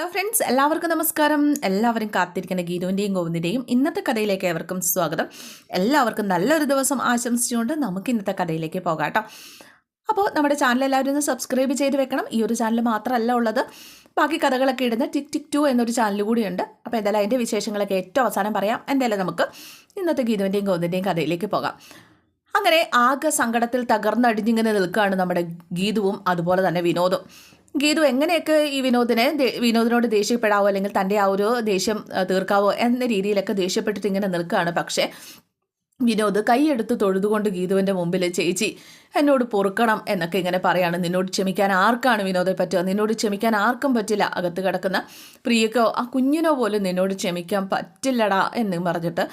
Hello friends എല്ലാവർക്കും നമസ്കാരം. എല്ലാവരും കാത്തിരിക്കുന്ന ഗീതുവിന്റെയും ഗോവിന്ദിന്റെയും ഇന്നത്തെ കഥയിലേക്ക് ഏവർക്കും സ്വാഗതം. എല്ലാവർക്കും നല്ലൊരു ദിവസം ആശംസിച്ചുകൊണ്ട് നമുക്ക് ഇന്നത്തെ കഥയിലേക്ക് പോകാം കേട്ടോ അപ്പോൾ നമ്മുടെ ചാനൽ എല്ലാവരും ഒന്ന് സബ്സ്ക്രൈബ് ചെയ്ത് വെക്കണം. ഈ ഒരു ചാനൽ മാത്രമല്ല ഉള്ളത്. ബാക്കി കഥകളൊക്കെ ഇടുന്ന ടിക് ടിക് ടു എന്നൊരു ചാനൽ കൂടിയുണ്ട്. അപ്പോൾ എന്തായാലും അതിന്റെ വിശേഷങ്ങളൊക്കെ ഏറ്റവും അവസാനം പറയാം. എന്തായാലും നമുക്ക് ഇന്നത്തെ ഗീതുവിന്റെയും ഗോവിന്ദിന്റെയും കഥയിലേക്ക് പോകാം. അങ്ങനെ ആകെ സങ്കടത്തിൽ തകർന്നടിഞ്ഞിങ്ങനെ നിൽക്കുകയാണ് നമ്മുടെ ഗീതുവും അതുപോലെ തന്നെ വിനോദും. ഗീതു എങ്ങനെയൊക്കെ ഈ വിനോദിനെ വിനോദിനോട് ദേഷ്യപ്പെടാവോ? അല്ലെങ്കിൽ തന്റെ ആ ഒരു ദേഷ്യം തീർക്കാവോ? എന്ന രീതിയിലൊക്കെ ദേഷ്യപ്പെട്ടിട്ട് ഇങ്ങനെ നിൽക്കുകയാണ് പക്ഷേ വിനോദ് കൈയെടുത്ത് തൊഴുതുകൊണ്ട് ഗീതുവിന്റെ മുമ്പിൽ ചേച്ചി എന്നോട് പൊറുക്കണം എന്നൊക്കെ ഇങ്ങനെ പറയാണ്. നിന്നോട് ക്ഷമിക്കാൻ ആർക്കാണ് വിനോദെ പറ്റുക? നിന്നോട് ക്ഷമിക്കാൻ ആർക്കും പറ്റില്ല. അകത്ത് കിടക്കുന്ന പ്രിയക്കോ ആ കുഞ്ഞിനോ പോലും നിന്നോട് ക്ഷമിക്കാൻ പറ്റില്ലടാ എന്നും പറഞ്ഞിട്ട്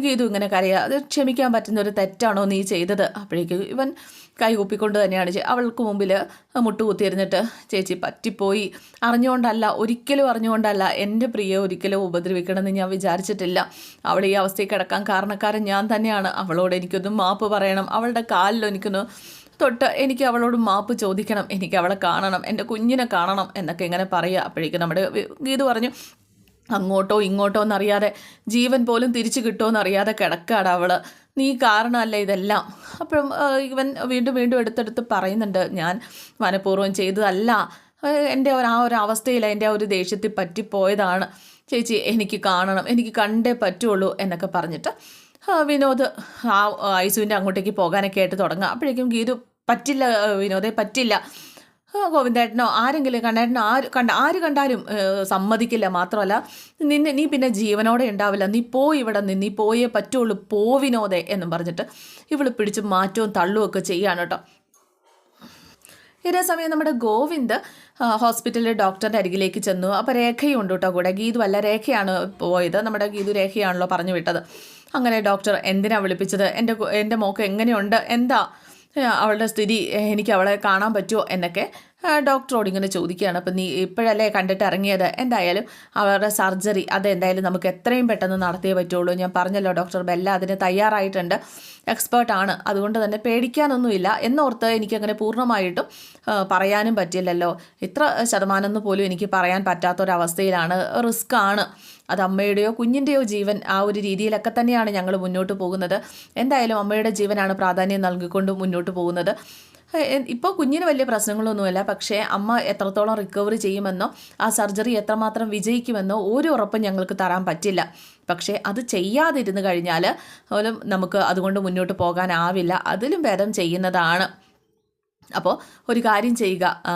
ഗീതു ഇങ്ങനെ കരയുക. അത് ക്ഷമിക്കാൻ പറ്റുന്ന ഒരു തെറ്റാണോ നീ ചെയ്തത്? അപ്പോഴേക്കും ഇവൻ കൈ കൂപ്പിക്കൊണ്ട് തന്നെയാണ് അവൾക്ക് മുമ്പിൽ മുട്ടുകുത്തിയിരുന്നിട്ട് ചേച്ചി പറ്റിപ്പോയി. അറിഞ്ഞുകൊണ്ടല്ല ഒരിക്കലും അറിഞ്ഞുകൊണ്ടല്ല. എന്റെ പ്രിയ ഒരിക്കലും ഉപദ്രവിക്കണമെന്ന് ഞാൻ വിചാരിച്ചിട്ടില്ല. അവൾ ഈ അവസ്ഥയിൽ കിടക്കാൻ കാരണക്കാരൻ ഞാൻ തന്നെയാണ്. അവളോട് എനിക്കൊന്ന് മാപ്പ് പറയണം. അവളുടെ കാലിൽ എനിക്കൊന്ന് തൊട്ട് എനിക്ക് അവളോട് മാപ്പ് ചോദിക്കണം. എനിക്ക് അവളെ കാണണം. എന്റെ കുഞ്ഞിനെ കാണണം എന്നൊക്കെ ഇങ്ങനെ പറയുക. അപ്പോഴേക്കും നമ്മുടെ ഗീതു പറഞ്ഞു അങ്ങോട്ടോ ഇങ്ങോട്ടോ എന്നറിയാതെ ജീവൻ പോലും തിരിച്ചു കിട്ടുമോ എന്നറിയാതെ കിടക്കാണ് അവൾ. നീ കാരണമല്ല ഇതെല്ലാം? അപ്പം ഇവൻ വീണ്ടും വീണ്ടും എടുത്തെടുത്ത് പറയുന്നുണ്ട് ഞാൻ മനഃപൂർവം ചെയ്തതല്ല. എന്റെ ഒരു ആ ഒരു അവസ്ഥയിൽ എന്റെ ആ ഒരു ദേഷ്യത്തിൽ പറ്റിപ്പോയതാണ്. ചേച്ചി എനിക്ക് കാണണം എനിക്ക് കണ്ടേ പറ്റുള്ളൂ എന്നൊക്കെ പറഞ്ഞിട്ട് വിനോദ് ആ ഐസുവിന്റെ അങ്ങോട്ടേക്ക് പോകാനൊക്കെ ആയിട്ട് തുടങ്ങുക. അപ്പോഴേക്കും ഗീതു പറ്റില്ല വിനോദേ പറ്റില്ല. ഗോവിന്ദേട്ടനോ ആരെങ്കിലും കണ്ടേട്ടനോ ആര് കണ്ട ആര് കണ്ടാലും സമ്മതിക്കില്ല മാത്രമല്ല നിന്നെ നീ പിന്നെ ജീവനോടെ ഉണ്ടാവില്ല. നീ പോയി ഇവിടെ നിന്ന് നീ പോയേ പറ്റുള്ളൂ പോവിനോദേ എന്നും പറഞ്ഞിട്ട് ഇവൾ പിടിച്ച് മാറ്റവും തള്ളുവും ഒക്കെ ചെയ്യാണ് കേട്ടോ. ഇതേ സമയം നമ്മുടെ ഗോവിന്ദ് ഹോസ്പിറ്റലിലെ ഡോക്ടറിന്റെ അരികിലേക്ക് ചെന്നു. അപ്പോൾ രേഖയും ഉണ്ട് കേട്ടോ കൂടെ. ഗീതു അല്ല രേഖയാണ് പോയത്. നമ്മുടെ ഗീതു രേഖയാണല്ലോ പറഞ്ഞു വിട്ടത്. അങ്ങനെ ഡോക്ടർ എന്തിനാണ് വിളിപ്പിച്ചത്? എന്റെ എന്റെ മോക്ക് എങ്ങനെയുണ്ട്? എന്താ അവളുടെ സ്ഥിതി എനിക്ക് അവളെ കാണാൻ പറ്റുമോ എന്നൊക്കെ ഡോക്ടറോട് ഇങ്ങനെ ചോദിക്കുകയാണ്. അപ്പം നീ ഇപ്പോഴല്ലേ കണ്ടിട്ട് ഇറങ്ങിയത്? എന്തായാലും അവരുടെ സർജറി അത് എന്തായാലും നമുക്ക് എത്രയും പെട്ടെന്ന് നടത്തിയേ പറ്റുള്ളൂ. ഞാൻ പറഞ്ഞല്ലോ ഡോക്ടർ ബെല്ല അതിന് തയ്യാറായിട്ടുണ്ട്. എക്സ്പേർട്ടാണ് അതുകൊണ്ട് തന്നെ പേടിക്കാനൊന്നുമില്ല. എന്നോർത്ത് എനിക്കങ്ങനെ പൂർണമായിട്ടും പറയാനും പറ്റില്ലല്ലോ. ഇത്ര ശതമാനം എന്ന് പോലും എനിക്ക് പറയാൻ പറ്റാത്തൊരവസ്ഥയിലാണ്. റിസ്ക് ആണ് അത് അമ്മയുടെയോ കുഞ്ഞിന്റെയോ ജീവൻ ആ ഒരു രീതിയിലൊക്കെ തന്നെയാണ് ഞങ്ങൾ മുന്നോട്ട് പോകുന്നത്. എന്തായാലും അമ്മയുടെ ജീവനാണ് പ്രാധാന്യം നൽകിക്കൊണ്ട് മുന്നോട്ട് പോകുന്നത്. ഇപ്പോൾ കുഞ്ഞിന് വലിയ പ്രശ്നങ്ങളൊന്നുമില്ല. പക്ഷേ അമ്മ എത്രത്തോളം റിക്കവറി ചെയ്യുമെന്നോ ആ സർജറി എത്രമാത്രം വിജയിക്കുമെന്നോ ഒരു ഉറപ്പും ഞങ്ങൾക്ക് തരാൻ പറ്റില്ല. പക്ഷേ അത് ചെയ്യാതിരുന്നു കഴിഞ്ഞാൽ നമുക്ക് അതുകൊണ്ട് മുന്നോട്ട് പോകാനാവില്ല. അതിലും ഭേദം ചെയ്യുന്നതാണ്. അപ്പോൾ ഒരു കാര്യം ചെയ്യുക ആ,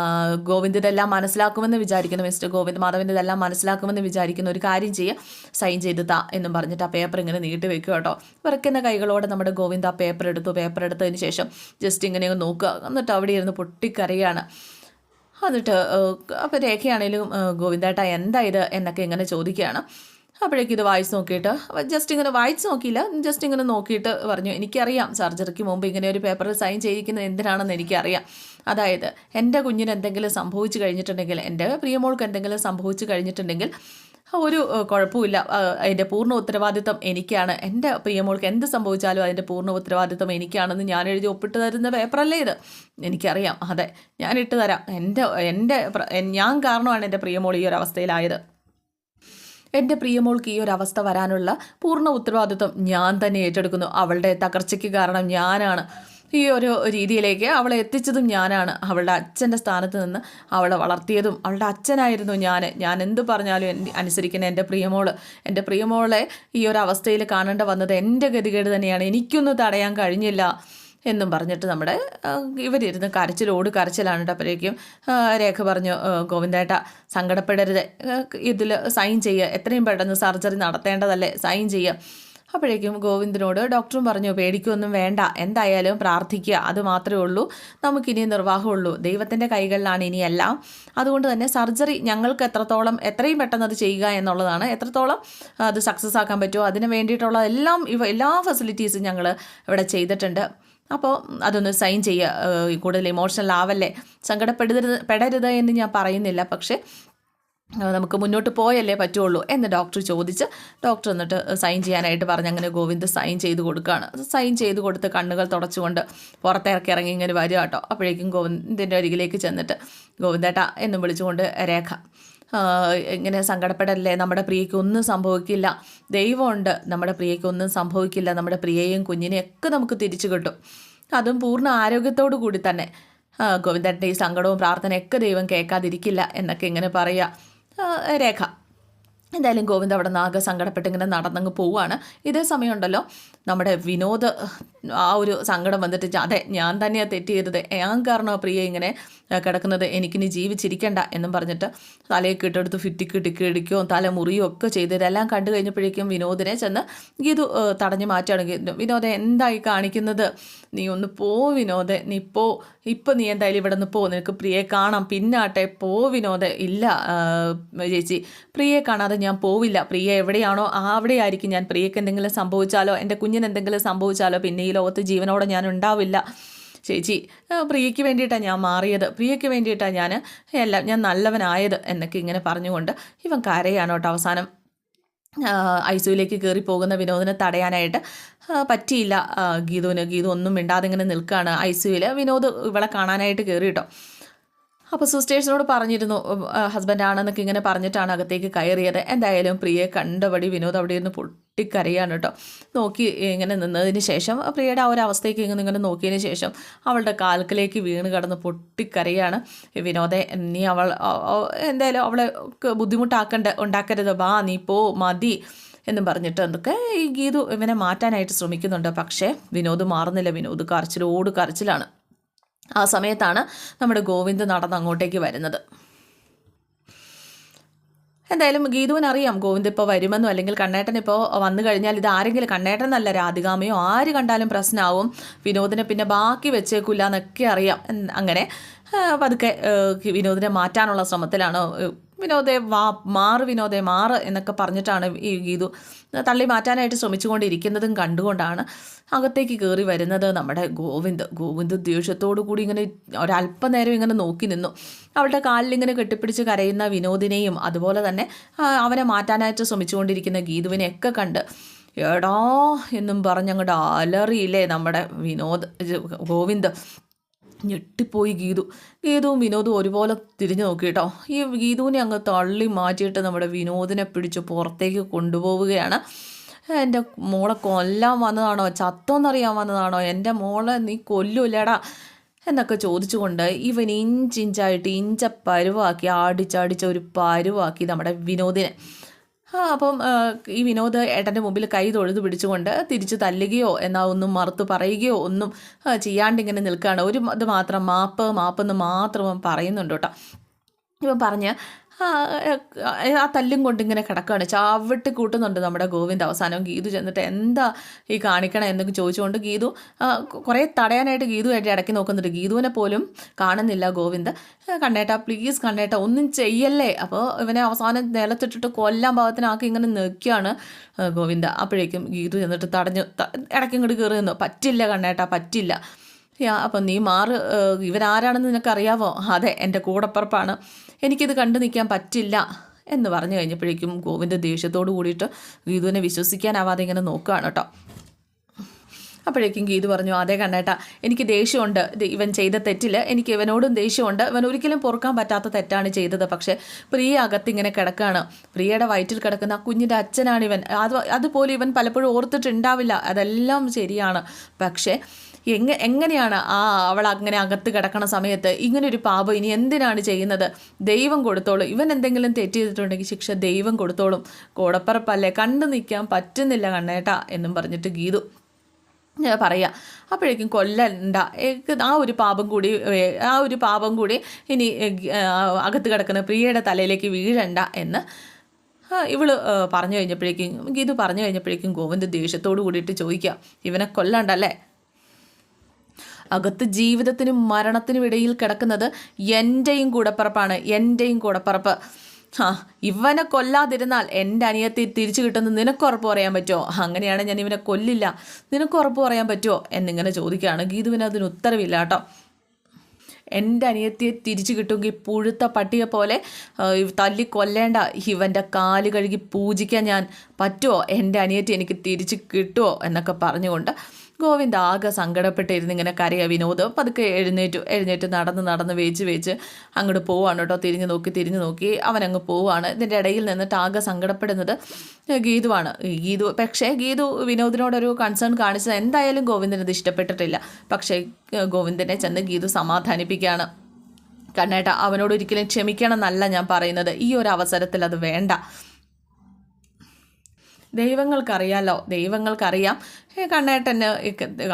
ഗോവിന്ദ് ഇതെല്ലാം മനസ്സിലാക്കുമെന്ന് വിചാരിക്കുന്നു മിസ്റ്റർ ഗോവിന്ദ് മാധവൻ ഇതെല്ലാം മനസ്സിലാക്കുമെന്ന് വിചാരിക്കുന്നു ഒരു കാര്യം ചെയ്യുക സൈൻ ചെയ്ത് താ എന്നും പറഞ്ഞിട്ട് ആ പേപ്പർ ഇങ്ങനെ നീട്ടി വെക്കുക കേട്ടോ. വിറയ്ക്കുന്ന കൈകളോടെ നമ്മുടെ ഗോവിന്ദ് ആ പേപ്പർ എടുത്തു പേപ്പർ എടുത്തതിന് ശേഷം ജസ്റ്റ് ഇങ്ങനെ നോക്കുക. എന്നിട്ട് അവിടെ ഇരുന്ന് പൊട്ടിക്കറിയാണ് എന്നിട്ട് അപ്പോൾ രേഖയാണേലും ഗോവിന്ദേട്ട എന്താ ഇത് എന്നൊക്കെ ഇങ്ങനെ ചോദിക്കുകയാണ്. അപ്പോഴേക്കും ഇത് വായിച്ച് നോക്കിയിട്ട് ജസ്റ്റ് ഇങ്ങനെ വായിച്ച് നോക്കിയില്ല ജസ്റ്റ് ഇങ്ങനെ നോക്കിയിട്ട് പറഞ്ഞു എനിക്കറിയാം സർജറിക്ക് മുമ്പ് ഇങ്ങനെ ഒരു പേപ്പറിൽ സൈൻ ചെയ്തിരിക്കുന്നത് എന്തിനാണെന്ന് എനിക്കറിയാം. അതായത് എന്റെ കുഞ്ഞിന് എന്തെങ്കിലും സംഭവിച്ചു കഴിഞ്ഞിട്ടുണ്ടെങ്കിൽ എന്റെ പ്രിയമോൾക്ക് എന്തെങ്കിലും സംഭവിച്ചു കഴിഞ്ഞിട്ടുണ്ടെങ്കിൽ ഒരു കുഴപ്പമില്ല. അതിന്റെ പൂർണ ഉത്തരവാദിത്വം എനിക്കാണ്. എന്റെ പ്രിയമോൾക്ക് എന്ത് സംഭവിച്ചാലും അതിന്റെ പൂർണ ഉത്തരവാദിത്വം എനിക്കാണെന്ന് ഞാൻ എഴുതി ഒപ്പിട്ട് തരുന്ന പേപ്പറല്ലേ ഇത്? എനിക്കറിയാം. അതെ ഞാൻ ഇട്ട് തരാം. എന്റെ എന്റെ ഞാൻ കാരണമാണ് എന്റെ പ്രിയമോൾ ഈ ഒരു അവസ്ഥയിലായത്. എന്റെ പ്രിയമോൾക്ക് ഈ ഒരു അവസ്ഥ വരാനുള്ള പൂർണ ഉത്തരവാദിത്വം ഞാൻ തന്നെ ഏറ്റെടുക്കുന്നു. അവളുടെ തകർച്ചയ്ക്ക് കാരണം ഞാനാണ്. ഈ ഒരു രീതിയിലേക്ക് അവളെ എത്തിച്ചതും ഞാനാണ്. അവളുടെ അച്ഛന്റെ സ്ഥാനത്ത് നിന്ന് അവളെ വളർത്തിയതും അവളുടെ അച്ഛനായിരുന്നു ഞാൻ. ഞാൻ എന്ത് പറഞ്ഞാലും എൻ- അനുസരിക്കുന്ന എന്റെ പ്രിയമോൾ. എന്റെ പ്രിയമോളെ ഈ ഒരു അവസ്ഥയിൽ കാണേണ്ട വന്നത് എന്റെ ഗതികേട് തന്നെയാണ്. എനിക്കൊന്നും തടയാൻ കഴിഞ്ഞില്ല. എന്നും പറഞ്ഞിട്ട് നമ്മുടെ ഇവരിരുന്ന് കരച്ചിലോട് കരച്ചിലാണ് അപ്പോഴേക്കും രേഖ പറഞ്ഞു ഗോവിന്ദേട്ട സങ്കടപ്പെടരുത് ഇതിൽ സൈൻ ചെയ്യുക എത്രയും പെട്ടെന്ന് സർജറി നടത്തേണ്ടതല്ലേ സൈൻ ചെയ്യുക അപ്പോഴേക്കും ഗോവിന്ദനോട് ഡോക്ടറും പറഞ്ഞു പേടിക്കൊന്നും വേണ്ട എന്തായാലും പ്രാർത്ഥിക്കുക അത് മാത്രമേ ഉള്ളൂ നമുക്കിനി നിർവാഹമുള്ളൂ ദൈവത്തിന്റെ കൈകളിലാണ് ഇനിയെല്ലാം അതുകൊണ്ട് തന്നെ സർജറി ഞങ്ങൾക്ക് എത്രത്തോളം എത്രയും പെട്ടെന്ന് അത് ചെയ്യുക എന്നുള്ളതാണ് എത്രത്തോളം അത് സക്സസ് ആക്കാൻ പറ്റുമോ അതിന് വേണ്ടിയിട്ടുള്ള എല്ലാം ഇവ എല്ലാ ഫെസിലിറ്റീസും ഞങ്ങൾ ഇവിടെ ചെയ്തിട്ടുണ്ട്. അപ്പോൾ അതൊന്ന് സൈൻ ചെയ്യുക കൂടുതൽ ഇമോഷണൽ ആവല്ലേ? സങ്കടപ്പെടരുത് പെടരുത് എന്ന് ഞാൻ പറയുന്നില്ല. പക്ഷേ നമുക്ക് മുന്നോട്ട് പോയല്ലേ പറ്റുള്ളൂ എന്ന് ഡോക്ടർ ചോദിച്ച് ഡോക്ടർ എന്നിട്ട് സൈൻ ചെയ്യാനായിട്ട് പറഞ്ഞ് അങ്ങനെ ഗോവിന്ദ് സൈൻ ചെയ്ത് കൊടുക്കുകയാണ് സൈൻ ചെയ്ത് കൊടുത്ത് കണ്ണുകൾ തുടച്ചുകൊണ്ട് പുറത്തിറക്കി ഇറങ്ങി ഇങ്ങനെ വരിക കേട്ടോ. അപ്പോഴേക്കും ഗോവിന്ദിന്റെ അരികിലേക്ക് ചെന്നിട്ട് ഗോവിന്ദേട്ട എന്നും വിളിച്ചുകൊണ്ട് രേഖ ഇങ്ങനെ സങ്കടപ്പെടല്ലേ? നമ്മുടെ പ്രിയയ്ക്ക് ഒന്നും സംഭവിക്കില്ല. ദൈവമുണ്ട്. നമ്മുടെ പ്രിയയ്ക്ക് ഒന്നും സംഭവിക്കില്ല. നമ്മുടെ പ്രിയയും കുഞ്ഞിനെയും ഒക്കെ നമുക്ക് തിരിച്ചു കിട്ടും. അതും പൂർണ ആരോഗ്യത്തോടു കൂടി തന്നെ. ഗോവിന്ദന്റെ ഈ സങ്കടവും പ്രാർത്ഥനയൊക്കെ ദൈവം കേൾക്കാതിരിക്കില്ല എന്നൊക്കെ ഇങ്ങനെ പറയുക രേഖ. എന്തായാലും ഗോവിന്ദ് അവിടെ നിന്ന് ആകെ സങ്കടപ്പെട്ട് ഇങ്ങനെ നടന്നങ്ങ് പോവുകയാണ് ഇതേ സമയമുണ്ടല്ലോ നമ്മുടെ വിനോദ് ആ ഒരു സങ്കടം വന്നിട്ട് അതെ ഞാൻ തന്നെയാണ് തെറ്റ് ചെയ്തത്. ഞാൻ കാരണം പ്രിയ ഇങ്ങനെ കിടക്കുന്നത് എനിക്കിനി ജീവിച്ചിരിക്കണ്ട എന്നും പറഞ്ഞിട്ട് തലയെ കിട്ടെടുത്ത് ഫിറ്റിക്ക് ടിക്ക് ഇടിക്കുകയോ തല മുറിയോ ഒക്കെ ചെയ്ത് ഇതെല്ലാം കണ്ടു കഴിഞ്ഞപ്പോഴേക്കും വിനോദിനെ ചെന്ന് ഗീതു തടഞ്ഞു മാറ്റുകയാണ്. വിനോദെ എന്തായി കാണിക്കുന്നത്? നീ ഒന്ന് പോ വിനോദെ നീ പോ. ഇപ്പോൾ നീ എന്തായാലും ഇവിടെ നിന്ന് പോ. നിനക്ക് പ്രിയയെ കാണാം. പിന്നാട്ടെ പോ വിനോദെ. ഇല്ല ചേച്ചി പ്രിയെ കാണാതെ ഞാൻ പോവില്ല. പ്രിയ എവിടെയാണോ ആ അവിടെയായിരിക്കും ഞാൻ. പ്രിയക്ക് എന്തെങ്കിലും സംഭവിച്ചാലോ എന്റെ കുഞ്ഞിന് എന്തെങ്കിലും സംഭവിച്ചാലോ പിന്നെ ഈ ലോകത്ത് ജീവനോടെ ഞാൻ ഉണ്ടാവില്ല. ചേച്ചി പ്രിയയ്ക്ക് വേണ്ടിയിട്ടാണ് ഞാൻ മാറിയത്. പ്രിയയ്ക്ക് വേണ്ടിയിട്ടാണ് ഞാൻ എല്ലാം ഞാൻ നല്ലവനായത് എന്നൊക്കെ ഇങ്ങനെ പറഞ്ഞുകൊണ്ട് ഇവൻ കരയാണ് കേട്ടോ അവസാനം. ഐസുവിലേക്ക് കയറി പോകുന്ന വിനോദിനെ തടയാനായിട്ട് പറ്റിയില്ല. ഗീതുവിന് ഗീതു ഒന്നും മിണ്ടാതെ ഇങ്ങനെ നിൽക്കുകയാണ് ഐസുവിൽ വിനോദ് ഇവളെ കാണാനായിട്ട് കയറി കേട്ടോ. അപ്പോൾ സിസ്റ്റേഴ്സിനോട് പറഞ്ഞിരുന്നു ഹസ്ബൻഡ് ആണെന്നൊക്കെ ഇങ്ങനെ പറഞ്ഞിട്ടാണ് അകത്തേക്ക് കയറിയത്. എന്തായാലും പ്രിയെ കണ്ടപടി വിനോദ് അവിടെ ഇരുന്ന് പൊട്ടിക്കരയാണ് കേട്ടോ. നോക്കി ഇങ്ങനെ നിന്നതിന് ശേഷം പ്രിയയുടെ ആ ഒരു അവസ്ഥയ്ക്ക് ഇങ്ങനെ ഇങ്ങനെ നോക്കിയതിന് ശേഷം അവളുടെ കാൽക്കിലേക്ക് വീണ് കടന്ന് പൊട്ടിക്കരയാണ്. വിനോദെ നീ അവൾ എന്തായാലും അവളെ ക്ക് ബുദ്ധിമുട്ടാക്കണ്ട ഉണ്ടാക്കരുത്. വാ നീ പോ മതി എന്നും പറഞ്ഞിട്ട് എന്തൊക്കെ ഈ ഗീതു ഇവനെ മാറ്റാനായിട്ട് ശ്രമിക്കുന്നുണ്ട്. പക്ഷേ വിനോദ് മാറുന്നില്ല. വിനോദ് കരച്ചിലോട് കരച്ചിലാണ്. ആ സമയത്താണ് നമ്മുടെ ഗോവിന്ദ് നടന്ന് അങ്ങോട്ടേക്ക് വരുന്നത്. എന്തായാലും ഗീതുവിന് അറിയാം ഗോവിന്ദ് ഇപ്പോൾ വരുമെന്നോ അല്ലെങ്കിൽ കണ്ണേട്ടൻ ഇപ്പോൾ വന്നു കഴിഞ്ഞാൽ ഇത് ആരെങ്കിലും കണ്ണേട്ടൻ എന്നല്ല രാധികാമയോ ആര് കണ്ടാലും പ്രശ്നമാവും വിനോദിനെ പിന്നെ ബാക്കി വെച്ചേക്കില്ല എന്നൊക്കെ അറിയാം അങ്ങനെ പതുക്കെ വിനോദിനെ മാറ്റാനുള്ള ശ്രമത്തിലാണ് വിനോദെ വാ മാറ് വിനോദേ മാറ് എന്നൊക്കെ പറഞ്ഞിട്ടാണ് ഈ ഗീതു തള്ളി മാറ്റാനായിട്ട് ശ്രമിച്ചുകൊണ്ടിരിക്കുന്നതും കണ്ടുകൊണ്ടാണ് അകത്തേക്ക് കയറി വരുന്നത് നമ്മുടെ ഗോവിന്ദ്. ഗോവിന്ദ് ദേഷ്യത്തോടു കൂടി ഇങ്ങനെ ഒരല്പനേരം ഇങ്ങനെ നോക്കി നിന്നു. അവളുടെ കാലിൽ ഇങ്ങനെ കെട്ടിപ്പിടിച്ച് കരയുന്ന വിനോദിനെയും അതുപോലെ തന്നെ അവനെ മാറ്റാനായിട്ട് ശ്രമിച്ചുകൊണ്ടിരിക്കുന്ന ഗീതുവിനെയൊക്കെ കണ്ട് എടാ എന്നും പറഞ്ഞങ്ങോട്ട് അലറിയില്ലേ നമ്മുടെ വിനോദ് ഗോവിന്ദ്. ഞെട്ടിപ്പോയി ഗീതു. ഗീതുവും വിനോദും ഒരുപോലെ തിരിഞ്ഞു നോക്കി കേട്ടോ ഈ ഗീതുവിനെ അങ്ങ് തള്ളി മാറ്റിയിട്ട് നമ്മുടെ വിനോദിനെ പിടിച്ച് പുറത്തേക്ക് കൊണ്ടുപോവുകയാണ്. എന്റെ മോളെ കൊല്ലാൻ വന്നതാണോ? ചത്തോന്നറിയാൻ വന്നതാണോ? എന്റെ മോളെ നീ കൊല്ലൂലടാ എന്നൊക്കെ ചോദിച്ചുകൊണ്ട് ഇവൻ ഇഞ്ചിഞ്ചായിട്ട് ഇഞ്ച പരുവാക്കി ആടിച്ചാടിച്ച ഒരു പരുവാക്കി നമ്മുടെ വിനോദിനെ. ആ അപ്പം ഈ വിനോദ് ഏട്ടന്റെ മുമ്പിൽ കൈ തൊഴുത് പിടിച്ചുകൊണ്ട് തിരിച്ചു തല്ലുകയോ എന്നാ ഒന്നും മറുത്ത് പറയുകയോ ഒന്നും ചെയ്യാണ്ടിങ്ങനെ നിൽക്കുകയാണ്. ഒരു ഇത് മാത്രം മാപ്പ് മാപ്പ് എന്ന് മാത്രം പറയുന്നുണ്ട് കേട്ടോ. ഇപ്പം പറഞ്ഞ് ആ, തല്ലും കൊണ്ട് ഇങ്ങനെ കിടക്കുകയാണ് ചാവിട്ട് കൂട്ടുന്നുണ്ട് നമ്മുടെ ഗോവിന്ദ്. അവസാനം ഗീതു ചെന്നിട്ട് എന്താ ഈ കാണിക്കണം എന്നൊക്കെ ചോദിച്ചുകൊണ്ട് ഗീതു കുറേ തടയാനായിട്ട് ഗീതു ആയിട്ട് ഇടയ്ക്ക് നോക്കുന്നുണ്ട്. ഗീതുവിനെ പോലും കാണുന്നില്ല ഗോവിന്ദ്. "ആ, കണ്ണേട്ടാ പ്ലീസ് കണ്ണേട്ടാ ഒന്നും ചെയ്യല്ലേ? അപ്പോൾ ഇവനെ അവസാനം നിലത്തിട്ടിട്ട് കൊല്ലാൻ ഭാഗത്തിനാക്കി ഇങ്ങനെ നിൽക്കുകയാണ് ഗോവിന്ദ. അപ്പോഴേക്കും ഗീതു ചെന്നിട്ട് തടഞ്ഞു ഇടയ്ക്ക് ഇങ്ങോട്ട് കയറി നിന്നു. പറ്റില്ല കണ്ണേട്ടാ പറ്റില്ല. അപ്പം നീ മാറ് ഇവനാരാണെന്ന് നിനക്കറിയാവോ? അതെ എന്റെ കൂടപ്പുറപ്പാണ്. എനിക്കിത് കണ്ടു നിൽക്കാൻ പറ്റില്ല എന്ന് പറഞ്ഞു കഴിഞ്ഞപ്പോഴേക്കും ഗോവിന്ദ് ദേഷ്യത്തോട് കൂടിയിട്ട് ഗീതുവിനെ വിശ്വസിക്കാനാവാതെ ഇങ്ങനെ നോക്കുകയാണ് കേട്ടോ. അപ്പോഴേക്കും ഗീതു പറഞ്ഞു അതേ കണ്ണേട്ടാ എനിക്ക് ദേഷ്യമുണ്ട്. ഇവൻ ചെയ്ത തെറ്റിൽ എനിക്ക് ഇവനോടും ദേഷ്യമുണ്ട്. ഇവൻ ഒരിക്കലും പൊറുക്കാൻ പറ്റാത്ത തെറ്റാണ് ചെയ്തത്. പക്ഷേ പ്രിയ അകത്തിങ്ങനെ കിടക്കുകയാണ് പ്രിയയുടെ വയറ്റിൽ കിടക്കുന്ന കുഞ്ഞിന്റെ അച്ഛനാണ് ഇവൻ അത് അതുപോലെ ഇവൻ പലപ്പോഴും ഓർത്തിട്ടുണ്ടാവില്ല. അതെല്ലാം ശരിയാണ്. പക്ഷേ എങ്ങ എങ്ങനെയാണ് ആ അവൾ അങ്ങനെ അകത്ത് കിടക്കണ സമയത്ത് ഇങ്ങനൊരു പാപം ഇനി എന്തിനാണ് ചെയ്യുന്നത്? ദൈവം കൊടുത്തോളും. ഇവൻ എന്തെങ്കിലും തെറ്റ് ചെയ്തിട്ടുണ്ടെങ്കിൽ ശിക്ഷ ദൈവം കൊടുത്തോളും. കൂടപ്പറപ്പല്ലേ? കണ്ടു നിൽക്കാൻ പറ്റുന്നില്ല കണ്ണേട്ടാ എന്നും പറഞ്ഞിട്ട് ഗീതു പറയാം. അപ്പോഴേക്കും കൊല്ലണ്ട. ആ ഒരു പാപം കൂടി ആ ഒരു പാപം കൂടി ഇനി അകത്ത് കിടക്കുന്ന പ്രിയയുടെ തലയിലേക്ക് വീഴണ്ട എന്ന് ഇവൾ പറഞ്ഞു കഴിഞ്ഞപ്പോഴേക്കും ഗീതു പറഞ്ഞു കഴിഞ്ഞപ്പോഴേക്കും ഗോവിന്ദ് ദേഷ്യത്തോട് കൂടിയിട്ട് ചോദിക്കുക ഇവനെ കൊല്ലണ്ടല്ലേ? അകത്ത് ജീവിതത്തിനും മരണത്തിനും ഇടയിൽ കിടക്കുന്നത് എന്റെയും കൂടപ്പറപ്പാണ് എന്റെയും കൂടപ്പറപ്പ്. ആ ഇവനെ കൊല്ലാതിരുന്നാൽ എന്റെ അനിയത്തി തിരിച്ചു കിട്ടുന്നത് നിനക്ക് ഉറപ്പ് പറയാൻ പറ്റുമോ? അങ്ങനെയാണ് ഞാൻ ഇവനെ കൊല്ലില്ല. നിനക്ക് ഉറപ്പ് പറയാൻ പറ്റുമോ? എന്നിങ്ങനെ ചോദിക്കുകയാണ്. ഗീതുവിന് അതിന് ഉത്തരവില്ല കേട്ടോ. എന്റെ അനിയത്തിയെ തിരിച്ചു കിട്ടുമെങ്കിൽ പുഴുത്ത പട്ടിയെ പോലെ തല്ലി കൊല്ലേണ്ട. ഇവന്റെ കാൽ കഴുകി പൂജിക്കാൻ ഞാൻ പറ്റുമോ? എന്റെ അനിയത്തി എനിക്ക് തിരിച്ച് കിട്ടുമോ? എന്നൊക്കെ പറഞ്ഞുകൊണ്ട് ഗോവിന്ദ് ആകെ സങ്കടപ്പെട്ടിരുന്ന് ഇങ്ങനെ കരയ വിനോദ്. പതുക്കെ എഴുന്നേറ്റു എഴുന്നേറ്റ് നടന്ന് നടന്ന് വേച്ച് വേച്ച് അങ്ങോട്ട് പോവാണ് കേട്ടോ. തിരിഞ്ഞു നോക്കി തിരിഞ്ഞു നോക്കി അവനങ്ങ് പോവാണ്. ഇതിന്റെ ഇടയിൽ നിന്നിട്ട് ആകെ സങ്കടപ്പെടുന്നത് ഗീതുവാണ്. ഗീതു പക്ഷേ ഗീതു വിനോദിനോടൊരു കൺസേൺ കാണിച്ചത് എന്തായാലും ഗോവിന്ദന് ഇത് ഇഷ്ടപ്പെട്ടിട്ടില്ല. പക്ഷേ ഗോവിന്ദനെ ചെന്ന് ഗീതു സമാധാനിപ്പിക്കുകയാണ്. കണ്ണേട്ട അവനോട് ഒരിക്കലും ക്ഷമിക്കണം എന്നല്ല ഞാൻ പറയുന്നത്. ഈ ഒരു അവസരത്തിൽ അത് വേണ്ട. ദൈവങ്ങൾക്കറിയാലോ ദൈവങ്ങൾക്കറിയാം. കണ്ണേട്ടന്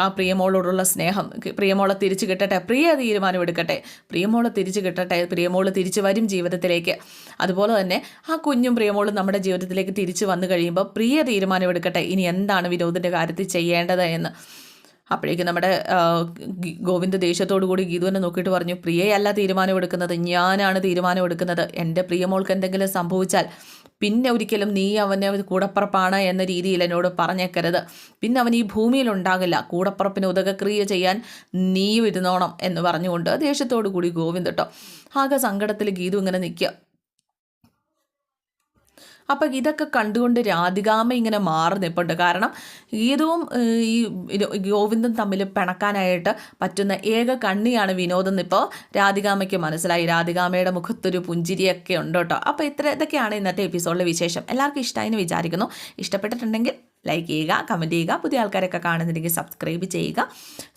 ആ പ്രിയമോളോടുള്ള സ്നേഹം പ്രിയമോളെ തിരിച്ചു കിട്ടട്ടെ പ്രിയ തീരുമാനം എടുക്കട്ടെ. പ്രിയമോളെ തിരിച്ചു കിട്ടട്ടെ പ്രിയമോൾ തിരിച്ചു വരും ജീവിതത്തിലേക്ക്. അതുപോലെ തന്നെ ആ കുഞ്ഞും പ്രിയമോളും നമ്മുടെ ജീവിതത്തിലേക്ക് തിരിച്ചു വന്നു കഴിയുമ്പോൾ പ്രിയ തീരുമാനം എടുക്കട്ടെ. ഇനി എന്താണ് വിനോദിന്റെ കാര്യത്തിൽ ചെയ്യേണ്ടത് എന്ന്. അപ്പോഴേക്കും നമ്മുടെ ഗോവിന്ദ ദേഷ്യത്തോടു കൂടി ഗീതുവിനെ നോക്കിയിട്ട് പറഞ്ഞു പ്രിയയല്ല തീരുമാനമെടുക്കുന്നത് ഞാനാണ് തീരുമാനമെടുക്കുന്നത് എന്റെ പ്രിയമോൾക്ക് എന്തെങ്കിലും സംഭവിച്ചാൽ പിന്നെ ഒരിക്കലും നീ അവനെ കൂടപ്പുറപ്പാണ് എന്ന രീതിയിൽ എന്നോട് പറഞ്ഞേക്കരുത്. പിന്നെ അവൻ ഈ ഭൂമിയിൽ ഉണ്ടാകില്ല. കൂടപ്പുറപ്പിന് ഉദകക്രിയ ചെയ്യാൻ നീ ഇരുന്നോണം എന്ന് പറഞ്ഞുകൊണ്ട് ദേഷ്യത്തോടു കൂടി ഗോവിന്ദ് കേട്ടോ ആകെ സങ്കടത്തിൽ ഗീതു ഇങ്ങനെ നിൽക്കുക അപ്പം ഇതൊക്കെ കണ്ടുകൊണ്ട് രാധികാമ്മ ഇങ്ങനെ മാറി നിൽപ്പുണ്ട് കാരണം ഗീതവും ഈ ഗോവിന്ദും തമ്മിൽ പിണക്കാനായിട്ട് പറ്റുന്ന ഏക കണ്ണിയാണ് വിനോദം ഇപ്പോൾ രാധികാമ്മയ്ക്ക് മനസ്സിലായി. രാധികാമ്മയുടെ മുഖത്തൊരു പുഞ്ചിരിയൊക്കെ ഉണ്ട് കേട്ടോ അപ്പോൾ ഇത്ര ഇതൊക്കെയാണ് ഇന്നത്തെ എപ്പിസോഡിലെ വിശേഷം. എല്ലാവർക്കും ഇഷ്ടമായി എന്ന് വിചാരിക്കുന്നു. ഇഷ്ടപ്പെട്ടിട്ടുണ്ടെങ്കിൽ ലൈക്ക് ചെയ്യുക കമന്റ് ചെയ്യുക പുതിയ ആൾക്കാരൊക്കെ കാണുന്നുണ്ടെങ്കിൽ സബ്സ്ക്രൈബ് ചെയ്യുക.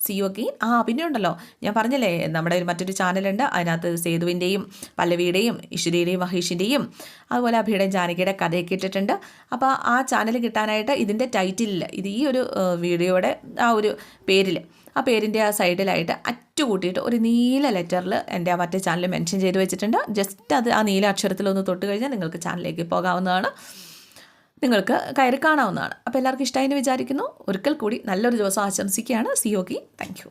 സി യു ഒക്കെ ആ പിന്നെ ഉണ്ടല്ലോ. ഞാൻ പറഞ്ഞില്ലേ നമ്മുടെ മറ്റൊരു ചാനലുണ്ട് അതിനകത്ത് സേതുവിന്റെയും പല്ലവിയുടെയും ഈശ്വരിയുടെയും മഹേഷിന്റെയും അതുപോലെ അഭിയുടെയും ജാനകിയുടെ കഥയൊക്കെ ഇട്ടിട്ടുണ്ട്. അപ്പോൾ ആ ചാനൽ കിട്ടാനായിട്ട് ഇതിന്റെ ടൈറ്റിലിൽ ഇത് ഈ ഒരു വീഡിയോയുടെ ആ ഒരു പേരിൽ ആ പേരിന്റെ ആ സൈഡിലായിട്ട് അറ്റു കൂട്ടിയിട്ട് ഒരു നീല ലെറ്ററിൽ എന്റെ ആ മറ്റേ ചാനൽ മെൻഷൻ ചെയ്ത് വെച്ചിട്ടുണ്ട്. ജസ്റ്റ് അത് ആ നീല അക്ഷരത്തിലൊന്ന് തൊട്ട് കഴിഞ്ഞാൽ നിങ്ങൾക്ക് ചാനലിലേക്ക് പോകാവുന്നതാണ്. നിങ്ങൾക്ക് കയറി കാണാവുന്നതാണ്. അപ്പോൾ എല്ലാവർക്കും ഇഷ്ടമായി എന്ന് വിചാരിക്കുന്നു. ഒരിക്കൽ കൂടി നല്ലൊരു ദിവസം ആശംസിക്കുകയാണ്. സിയോഗി താങ്ക്